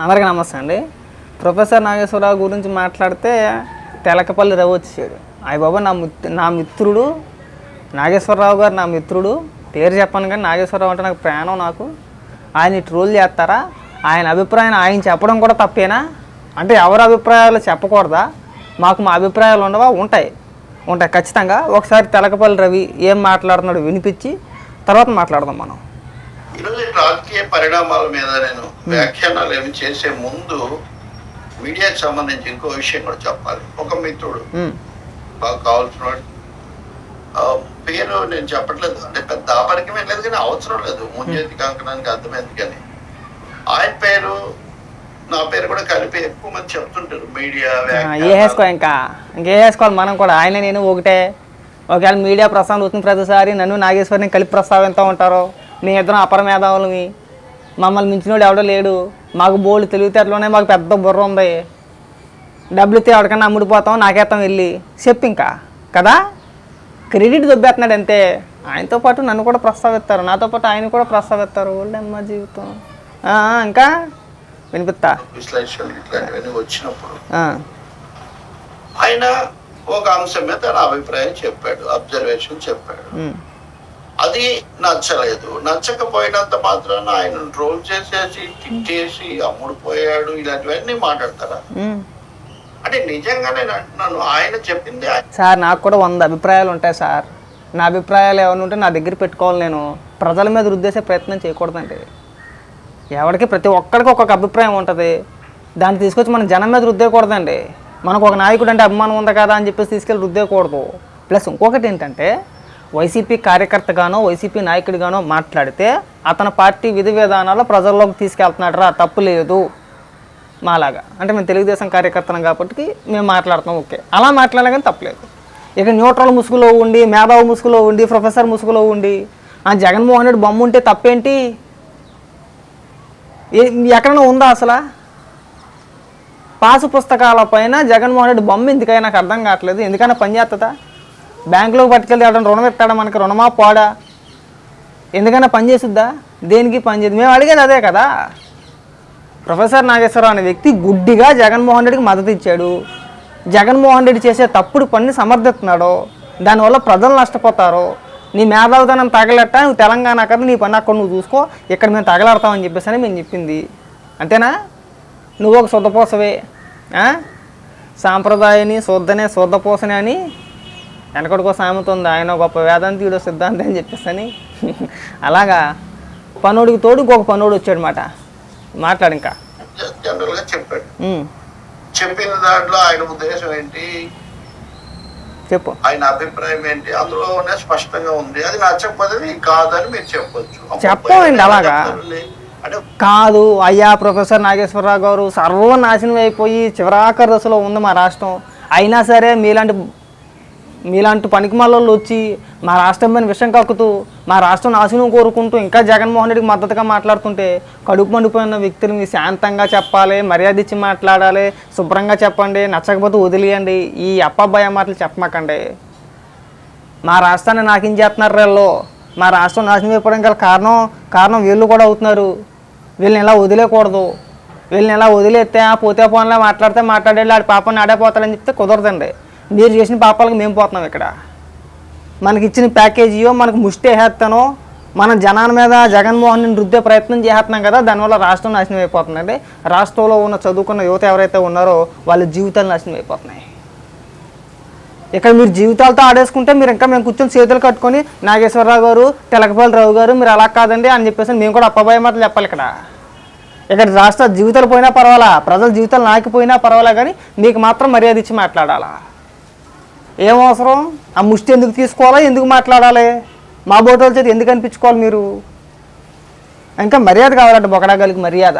అందరికీ నమస్తే అండి. ప్రొఫెసర్ నాగేశ్వరరావు గురించి మాట్లాడితే తెలకపల్లి రవి వచ్చేసాడు. అయ్య బాబా నా నా మిత్రుడు నాగేశ్వరరావు గారు నా మిత్రుడు. పేరు చెప్పను కానీ నాగేశ్వరరావు అంటే నాకు ప్రాణం నాకు. ఆయన ట్రోల్ చేస్తారా? ఆయన అభిప్రాయం ఆయన చెప్పడం కూడా తప్పేనా? అంటే ఎవరి అభిప్రాయాలు చెప్పకూడదా? మాకు మా అభిప్రాయాలు ఉండవా? ఉంటాయి. ఉంటాయి ఖచ్చితంగా. ఒకసారి తెలకపల్లి రవి ఏం మాట్లాడుతున్నాడు వినిపించి తర్వాత మాట్లాడదాం మనం. ఈరోజు రాజకీయ పరిణామాల మీద నేను వ్యాఖ్యానాలు ఏమి చేసే ముందు మీడియాకి సంబంధించి ఇంకో విషయం కూడా చెప్పాలి. ఒక మిత్రుడు. ఉమ్, నాకు కావాల్సిన పేరు నేను చెప్పట్లేదు. అంటే పెద్ద ఆపరికమే లేదు కానీ అవసరం లేదు. ముంజేతి కంకణానికి అర్థమైంది కానీ. ఆయన పేరు నా పేరు కూడా కలిపి ఎక్కువ మంది చెప్తుంటారు మీడియా వేసుకో ఇంకా? ఇంకే వేసుకోవాలి మనం కూడా. ఆయన నేను ఒకటే. ఒకవేళ మీడియా ప్రస్తావన వచ్చిన ప్రతిసారి నన్ను నాగేశ్వరిని కలిపి ప్రస్తావిస్తూ ఉంటారు? మీ ఇద్దరం అపర మేధావులమి మమ్మల్ని మించినోడు ఎవడో లేడు. మాకు బోల్డ్ తెలివితేటలోనే మాకు పెద్ద బుర్ర ఉంది. డబ్బులు ఇస్తే ఎవరికన్నా అమ్ముడిపోతాం నాకేస్తాం వెళ్ళి. చెప్పు ఇంకా. కదా? క్రెడిట్ దొబ్బేస్తున్నాడు అంతే. ఆయనతో పాటు నన్ను కూడా ప్రస్తావిస్తారు. నాతో పాటు ఆయన కూడా ప్రస్తావిస్తారు. ఓల్డమ్మ జీవితం. ఇంకా? వినిపిస్తా? వచ్చినప్పుడు ఆయన ఒక అంశం మీద అభిప్రాయం చెప్పాడు అబ్జర్వేషన్ చెప్పాడు. అది నచ్చలేదు. నచ్చకపోయినంత మాత్రాన ఆయన ట్రోల్ చేసేసి తిట్టేసి అమ్ముడు పోయాడు ఇలాంటివన్నీ మాట్లాడతారా. అంటే నిజంగానే నేను అంటున్నాను ఆయన చెప్పింది సార్ నాకు కూడా వంద అభిప్రాయాలు ఉంటాయి సార్. నా అభిప్రాయాలు ఏమైనా ఉంటే నా దగ్గర పెట్టుకోవాలి నేను. ప్రజల మీద రుద్దేసే ప్రయత్నం చేయకూడదండి. ఎవరికి ప్రతి ఒక్కరికి ఒక్కొక్క అభిప్రాయం ఉంటుంది. దాన్ని తీసుకొచ్చి మనం జనం మీద రుద్దేయకూడదండి మనకు ఒక నాయకుడు అంటే అభిమానం ఉంది కదా అని చెప్పేసి తీసుకెళ్ళి రుద్దేయకూడదు ప్లస్ ఇంకొకటి ఏంటంటే వైసీపీ కార్యకర్తగానో వైసీపీ నాయకుడిగానో మాట్లాడితే అతని పార్టీ విధి విధానాలు ప్రజల్లోకి తీసుకెళ్తున్నాడు రా తప్పు లేదు. మాలాగా. అంటే మేము తెలుగుదేశం కార్యకర్తనం కాబట్టి మేము మాట్లాడుతున్నాం ఓకే. అలా మాట్లాడలే కానీ తప్పలేదు ఇక న్యూట్రల్ ముసుగులో ఉండి మేధావు ముసుగులో ఉండి ప్రొఫెసర్ ముసుగులో ఉండి ఆ జగన్మోహన్ రెడ్డి బొమ్మ ఉంటే తప్పేంటి? ఎక్కడైనా ఉందా అసలు? పాసు పుస్తకాల పైన జగన్మోహన్ రెడ్డి బొమ్మ ఎందుకైనా నాకు అర్థం కావట్లేదు. ఎందుకైనా పని చేస్తుందా బ్యాంకులోకి పట్టుకెళ్ళి ఎవరైనా రుణం ఇస్తాడా మనకి? రుణమా? పోడా? ఎందుకన్నా పని చేసిద్దా? దేనికి పని చేయదు మేము అడిగేది అదే కదా. ప్రొఫెసర్ నాగేశ్వరరావు అనే వ్యక్తి గుడ్డిగా జగన్మోహన్ రెడ్డికి మద్దతు ఇచ్చాడు. జగన్మోహన్ రెడ్డి చేసే తప్పుడు పనిని సమర్థిస్తున్నాడు. దానివల్ల ప్రజలు నష్టపోతారు. నీ మేధావుతనం తగలట్ట నువ్వు తెలంగాణ కదా నీ పని అక్కడ నువ్వు చూసుకో ఇక్కడ మేము తగలాడతామని చెప్పేసి అని మేము చెప్పింది. అంతేనా? నువ్వు ఒక శుద్ధపోసవే సాంప్రదాయని శుద్ధనే శుద్ధపోసనే అని వెనకడికో సామెత ఉంది ఆయన గొప్ప వేదాంతి ఈడో సిద్ధాంతి అని చెప్పేసి అని అలాగా పనుడికి తోడు ఇంకొక పనుడు వచ్చాడు మాట మాట్లాడు ఇంకా. జ- జనరల్గా చెప్పాడు చెప్పిన దాంట్లో ఆయన ఉద్దేశం ఏంటి? చెప్పు. ఆయన అభిప్రాయం ఏంటి? అందులోనే స్పష్టంగా ఉంది. అది నచ్చకపోతే కాదని మీరు చెప్పొచ్చు. చెప్పండి అలాగా. కాదు అయ్యా ప్రొఫెసర్ నాగేశ్వరరావు గారు సర్వనాశనం అయిపోయి చివరాఖరి దశలో ఉంది మా రాష్ట్రం. అయినా సరే మీలాంటి మీలాంటి పనికిమాలలో వచ్చి మా రాష్ట్రం పైన విషయం కక్కుతూ మా రాష్ట్రం నాశనం కోరుకుంటూ ఇంకా జగన్మోహన్ రెడ్డికి మద్దతుగా మాట్లాడుతుంటే కడుపు మండిపోయిన వ్యక్తులు శాంతంగా చెప్పాలి మర్యాద ఇచ్చి మాట్లాడాలి శుభ్రంగా చెప్పండి నచ్చకపోతే వదిలేయండి ఈ అప్పబ్బాయ మాటలు చెప్పమాకండి. మా రాష్ట్రాన్ని నాకేం చేస్తున్నారు వీళ్ళు. మా రాష్ట్రం నాశనం అయిపోవడం గల కారణం కారణం వీళ్ళు కూడా అవుతున్నారు. వీళ్ళని ఇలా వదిలేయకూడదు వీళ్ళని ఇలా వదిలేస్తే ఆ పోతే పోన్లా మాట్లాడితే మాట్లాడేళ్ళు ఆడి పాపాన్ని ఆడేపోతాడని చెప్తే కుదరదండి. మీరు చేసిన పాపాలకు మేము పోతున్నాం ఇక్కడ. మనకి ఇచ్చిన ప్యాకేజీయో మనకు ముష్టి వేసేస్తానో మన జనాల మీద జగన్మోహన్ రుద్దే ప్రయత్నం చేస్తున్నాం కదా దానివల్ల రాష్ట్రం నాశనం అయిపోతుందండి. రాష్ట్రంలో ఉన్న చదువుకున్న యువత ఎవరైతే ఉన్నారో వాళ్ళ జీవితాలు నాశనం అయిపోతున్నాయి. ఇక్కడ మీరు జీవితాలతో ఆడేసుకుంటే మీరు ఇంకా మేము కూర్చొని చేతులు కట్టుకొని నాగేశ్వరరావు గారు తెలకపల్లి రావు గారు మీరు అలా కాదండి అని చెప్పేసి మేము కూడా అప్పబాయి మాటలు చెప్పాలి ఇక్కడ. ఇక్కడ రాష్ట్ర జీవితాలు పోయినా పర్వాలా ప్రజల జీవితాలు నాకిపోయినా పర్వాలా కానీ మీకు మాత్రం మర్యాద ఇచ్చి మాట్లాడాలా. ఏం అవసరం? ఆ ముష్టి ఎందుకు తీసుకోవాలా? ఎందుకు మాట్లాడాలి? మా బోటోల చేతి ఎందుకు అనిపించుకోవాలి మీరు? ఇంకా మర్యాద కావాలంటే బొకడాగలికి మర్యాద.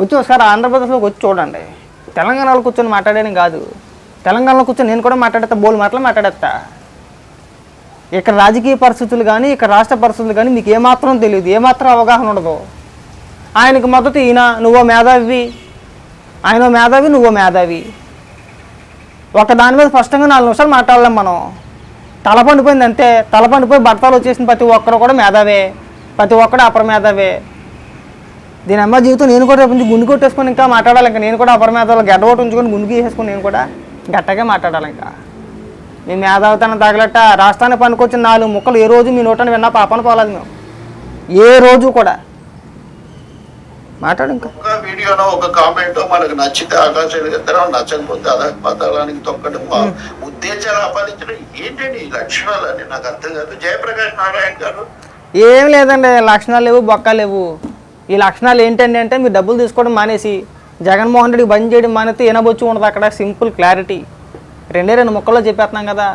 వచ్చి ఒకసారి ఆంధ్రప్రదేశ్లోకి వచ్చి చూడండి. తెలంగాణలో కూర్చొని మాట్లాడేది కాదు. తెలంగాణలో కూర్చొని నేను కూడా మాట్లాడేస్తా బోల్ మాటలు మాట్లాడేస్తా. ఇక్కడ రాజకీయ పరిస్థితులు కానీ ఇక్కడ రాష్ట్ర పరిస్థితులు కానీ మీకు ఏమాత్రం తెలియదు. ఏమాత్రం అవగాహన ఉండదు. ఆయనకు మద్దతు ఈయన నువ్వో మేధావి. ఆయన మేధావి నువ్వో మేధావి. ఒక దాని మీద స్పష్టంగా నాలుగు నిమిషాలు మాట్లాడలేం మనం. తల పండిపోయింది అంతే. తల పండిపోయి బట్టలు వచ్చేసిన ప్రతి ఒక్కరు కూడా మేధావే. ప్రతి ఒక్కడు అపరమేధావే. దీని అమ్మ జీవితం నేను కూడా రేపు గుండు కొట్టేసుకొని ఇంకా మాట్లాడాలి ఇంకా. నేను కూడా అపర గడ్డ ఒకటి ఉంచుకొని గుండు గీసేసుకొని నేను కూడా గట్టగా మాట్లాడాలి ఇంకా. మీ మేధావితనం తగలట్ట. రాష్ట్రానికి పనికొచ్చిన నాలుగు ముక్కలు ఏ రోజు మీ నోటని విన్నా పాపన పోలేదు మేము. ఏ రోజు కూడా. మాట్లాడు ఇంకా. ఒక వీడియోనో ఒక కామెంట్ మనకు నచ్చితే ఆకాశానికి ఎత్తడం నచ్చకపోతే అదే పతాలానికి తొక్కడం ఉద్దేశాలు ఏంటండి ఈ లక్షణాలని నాకు అర్థం కాదు. జయప్రకాష్ నారాయణ గారు? ఏం లేదండి లక్షణాలు లేవు బొక్కలు లేవు. ఈ లక్షణాలు ఏంటండి అంటే మీరు డబ్బులు తీసుకోవడం మానేసి జగన్మోహన్ రెడ్డికి బంద్ చేయడం మానేస్తే వినబొచ్చు ఉండదు అక్కడ సింపుల్ క్లారిటీ. రెండే రెండు ముక్కల్లో చెప్పేస్తున్నాం కదా.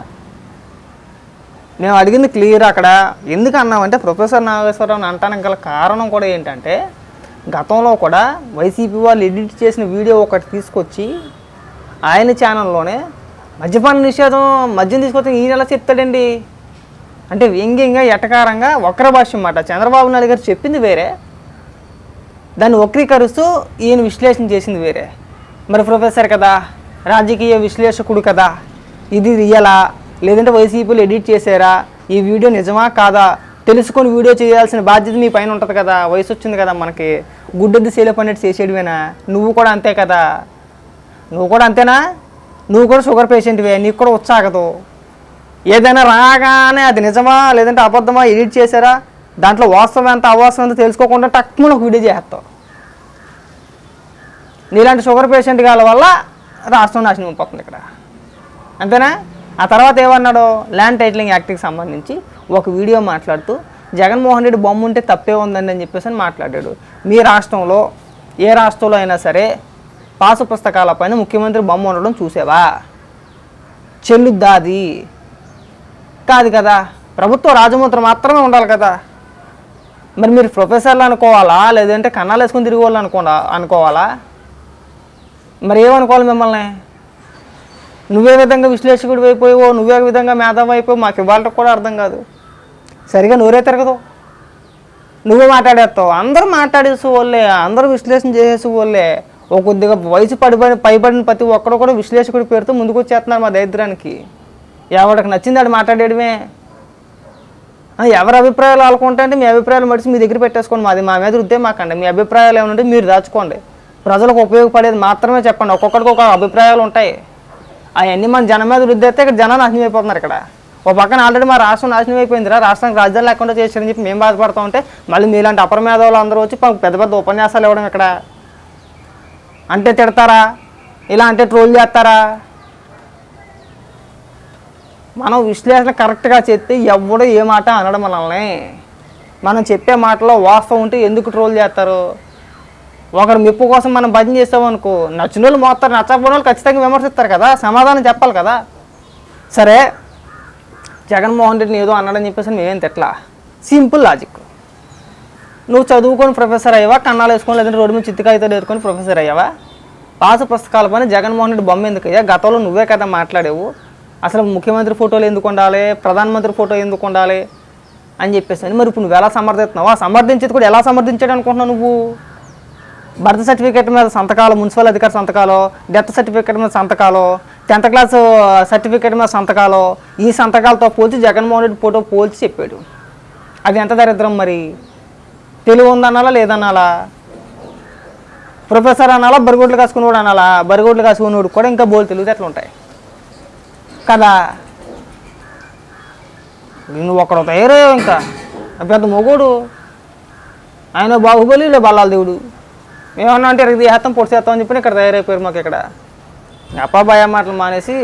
మేము అడిగింది క్లియర్ అక్కడ. ఎందుకు అన్నామంటే ప్రొఫెసర్ నాగేశ్వరరావు అంటానికి గల కారణం కూడా ఏంటంటే గతంలో కూడా వైసీపీ వాళ్ళు ఎడిట్ చేసిన వీడియో ఒకటి తీసుకొచ్చి ఆయన ఛానల్లోనే మద్యపాన నిషేధం మద్యం తీసుకొస్తే ఈయన ఎలా చెప్తాడండి? అంటే వ్యంగ్యంగా ఎటకారంగా వక్ర భాష్యం మాట. చంద్రబాబు నాయుడు గారు చెప్పింది వేరే. దాన్ని వక్రీకరిస్తూ ఈయన విశ్లేషణ చేసింది వేరే. మరి ప్రొఫెసర్ కదా రాజకీయ విశ్లేషకుడు కదా ఇది రియలా? లేదంటే వైసీపీలు ఎడిట్ చేశారా? ఈ వీడియో నిజమా కాదా? తెలుసుకొని వీడియో చేయాల్సిన బాధ్యత మీ పైన ఉంటుంది కదా వయసు వచ్చింది కదా మనకి. గుడ్డది సేలప్ అనేది చేసేటివేనా నువ్వు కూడా అంతే కదా. నువ్వు కూడా అంతేనా? నువ్వు కూడా షుగర్ పేషెంట్వే నీకు కూడా వచ్చాగదు ఏదైనా రాగానే అది నిజమా లేదంటే అబద్ధమా ఎడిట్ చేశారా? దాంట్లో వాస్తవం ఎంత అవాస్తవం ఎంత తెలుసుకోకుండా టక్కున ఒక వీడియో చేస్తావు నీలాంటి షుగర్ పేషెంట్ గాల వల్ల రాష్ట్రం నాశనం అయిపోతుంది ఇక్కడ. అంతేనా? ఆ తర్వాత ఏమన్నాడు? ల్యాండ్ టైటిలింగ్ యాక్ట్కి సంబంధించి ఒక వీడియో మాట్లాడుతూ జగన్మోహన్ రెడ్డి బొమ్మ ఉంటే తప్పే ఉందండి అని చెప్పేసి అని మాట్లాడాడు. మీ రాష్ట్రంలో ఏ రాష్ట్రంలో అయినా సరే పాసు పుస్తకాలపైన ముఖ్యమంత్రి బొమ్మ ఉండడం చూసావా? చెల్లుద్దా అది? కాదు కదా. ప్రభుత్వ రాజముద్ర మాత్రమే ఉండాలి కదా. మరి మీరు ప్రొఫెసర్లు అనుకోవాలా? లేదంటే కన్నాలు వేసుకొని తిరిగి వాళ్ళు అనుకో అనుకోవాలా? మరి ఏమనుకోవాలి మిమ్మల్ని? నువ్వే విధంగా విశ్లేషకుడు అయిపోయావో నువ్వే విధంగా మేధావు అయిపోయి మాకు ఇవ్వాలంటే కూడా అర్థం కాదు. సరిగా నోరే తిరగదు. నువ్వు మాట్లాడేస్తావు. అందరూ మాట్లాడేసి వాళ్ళే అందరూ విశ్లేషణ చేసేసి వాళ్ళే. ఒక కొద్దిగా వయసు పడిపడి పైబడిన ప్రతి ఒక్కడు కూడా విశ్లేషకుడి పేరుతో ముందుకు వచ్చేస్తున్నారు మా దరిద్రానికి. ఎవరికి నచ్చింది ఆడు మాట్లాడేయడమే. ఎవరి అభిప్రాయాలు ఆడుకుంటే మీ అభిప్రాయాలు మడిచి మీ దగ్గర పెట్టేసుకోండి. మాది మా మీద రుద్దే మాకండి. మీ అభిప్రాయాలు ఏమంటే మీరు దాచుకోండి. ప్రజలకు ఉపయోగపడేది మాత్రమే చెప్పండి. ఒక్కొక్కడికి ఒక అభిప్రాయాలు ఉంటాయి. అవన్నీ మన జనం మీద రుద్దేస్తే ఇక్కడ జనం నాశనం అయిపోతున్నారు ఇక్కడ. ఓ పక్కన ఆల్రెడీ మా రాష్ట్రం నాశనం అయిపోయిందిరా. రాష్ట్రానికి రాజధాని లేకుండా చేశారని చెప్పి మేము బాధపడుతూ ఉంటే మళ్ళీ మీలాంటి అపర మేధావులు అందరూ వచ్చి పెద్ద పెద్ద ఉపన్యాసాలు ఇవ్వడం ఇక్కడ. అంటే తిడతారా? ఇలా అంటే ట్రోల్ చేస్తారా? మనం విశ్లేషణ కరెక్ట్గా చెప్తే ఎవడు ఏ మాట అనడం మనల్ని. మనం చెప్పే మాటలో వాస్తవం ఉంటే ఎందుకు ట్రోల్ చేస్తారు? ఒకరు మెప్పు కోసం మనం భజన చేసామనుకో నచ్చిన వాళ్ళు మోస్తారు నచ్చకపోయిన వాళ్ళు ఖచ్చితంగా విమర్శిస్తారు కదా సమాధానం చెప్పాలి కదా. సరే జగన్మోహన్ రెడ్డిని ఏదో అన్నాడని చెప్పేసి మేమేం తిట్లా సింపుల్ లాజిక్ నువ్వు చదువుకొని ప్రొఫెసర్ అయ్యావా? కన్నాలు వేసుకొని లేదంటే రోడ్డు మీద చిత్తికాయతో వేసుకొని ప్రొఫెసర్ అయ్యావా? పాస పుస్తకాల పైన జగన్మోహన్ రెడ్డి బొమ్మ ఎందుకు అయ్యా గతంలో నువ్వే కదా మాట్లాడేవు. అసలు ముఖ్యమంత్రి ఫోటోలు ఎందుకు ఉండాలి? ప్రధానమంత్రి ఫోటో ఎందుకు ఉండాలి? అని చెప్పేసి అని. మరి ఇప్పుడు నువ్వు ఎలా సమర్థిస్తున్నావు? ఆ సమర్థించేది కూడా ఎలా సమర్థించాడు అనుకుంటున్నావు నువ్వు? బర్త్ సర్టిఫికేట్ మీద సంతకాలు మున్సిపల్ అధికారి సంతకాలు డెత్ సర్టిఫికేట్ మీద సంతకాలు టెన్త్ క్లాస్ సర్టిఫికేట్ మీద సంతకాలు ఈ సంతకాలతో పోల్చి జగన్మోహన్ రెడ్డి ఫోటో పోల్చి చెప్పాడు. అది ఎంత దరిద్రం మరి? తెలివి ఉందనాలా లేదనాలా ప్రొఫెసర్ అనాలా బరిగోట్లు కాసుకునేవాడు అనాలా బరిగోట్లు కాసుకునేవాడు కూడా ఇంకా బోల్ తెలివితేటలు ఉంటాయి. కదా? నువ్వు ఒకడు తయారయ్యావు ఇంకా. పెద్ద మొగోడు. ఆయన బాహుబలి లే బల్లాల దేవుడు. ఏమన్నా అంటే ఇది చేస్తాం పొడి చేస్తాం అని చెప్పి ఇక్కడ తయారైపోయారు మాకు ఇక్కడ. అప్ప భయ మాటలు మానేసి